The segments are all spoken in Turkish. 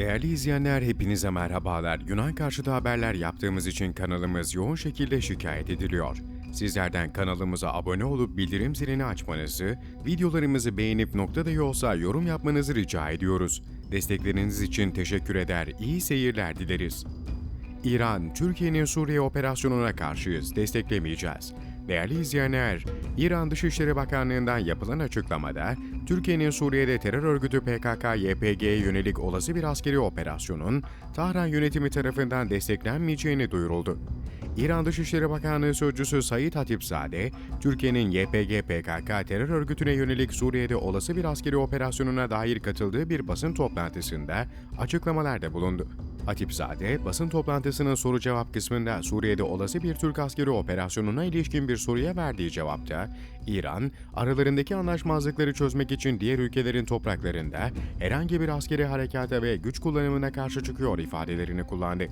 Değerli izleyenler hepinize merhabalar. Yunan karşıtı haberler yaptığımız için kanalımız yoğun şekilde şikayet ediliyor. Sizlerden kanalımıza abone olup bildirim zilini açmanızı, videolarımızı beğenip noktada olsa yorum yapmanızı rica ediyoruz. Destekleriniz için teşekkür eder, iyi seyirler dileriz. İran, Türkiye'nin Suriye operasyonuna karşıyız, desteklemeyeceğiz. Değerli izleyenler, İran Dışişleri Bakanlığı'ndan yapılan açıklamada, Türkiye'nin Suriye'de terör örgütü PKK-YPG'ye yönelik olası bir askeri operasyonun Tahran yönetimi tarafından desteklenmeyeceğini duyuruldu. İran Dışişleri Bakanlığı Sözcüsü Sayit Hatipzade, Türkiye'nin YPG-PKK terör örgütüne yönelik Suriye'de olası bir askeri operasyonuna dair katıldığı bir basın toplantısında açıklamalarda bulundu. Hatipzade, basın toplantısının soru cevap kısmında Suriye'de olası bir Türk askeri operasyonuna ilişkin bir soruya verdiği cevapta, İran, aralarındaki anlaşmazlıkları çözmek için diğer ülkelerin topraklarında herhangi bir askeri harekata ve güç kullanımına karşı çıkıyor ifadelerini kullandı.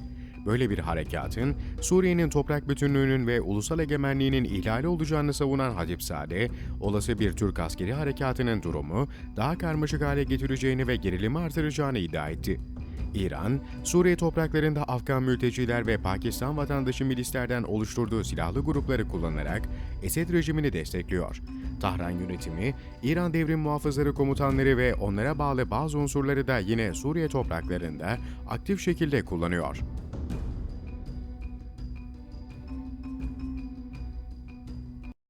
Böyle bir harekatın Suriye'nin toprak bütünlüğünün ve ulusal egemenliğinin ihlali olacağını savunan Hatipzade, olası bir Türk askeri harekatının durumu daha karmaşık hale getireceğini ve gerilimi artıracağını iddia etti. İran, Suriye topraklarında Afgan mülteciler ve Pakistan vatandaşı milislerden oluşturduğu silahlı grupları kullanarak Esed rejimini destekliyor. Tahran yönetimi, İran Devrim Muhafızları komutanları ve onlara bağlı bazı unsurları da yine Suriye topraklarında aktif şekilde kullanıyor.